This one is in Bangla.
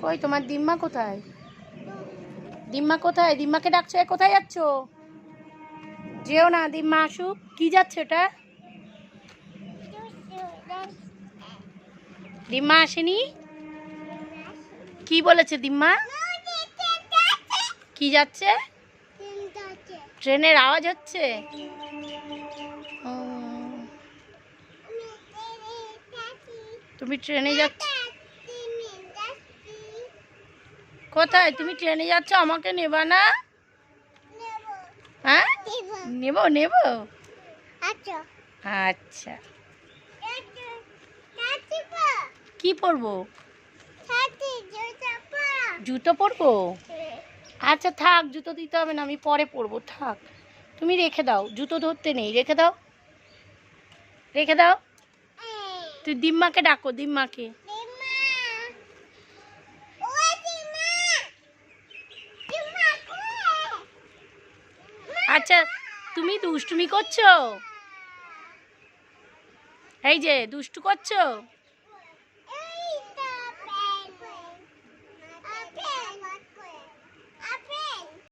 কই, তোমার দিম্মা কোথায়? দিম্মা কোথায়? দিম্মাকে ডাকছো? কোথায় যাচ্ছ? যেও না, দিম্মা আসুক। কি যাচ্ছে ওটা দিম্মা আসেনি? কি বলেছে দিম্মা? কি যাচ্ছে? ট্রেনের আওয়াজ হচ্ছে? তুমি ট্রেনে যাচ্ছ কোথায়? তুমি ট্রেনে যাচ্ছ আমাকে নেবা না? হ্যাঁ? নেব নেব? আচ্ছা। কি পরবো? জুতো পরবো? আচ্ছা থাক জুতো দিতে হবে না আমি পরে পরবো থাক। তুমি রেখে দাও জুতো ধরতে নেই রেখে দাও। রেখে দাও। তুই দিম্মাকে ডাকো দিম্মাকে আচ্ছা তুমি দুষ্টুমি করছ? এই যে দুষ্টু করছ?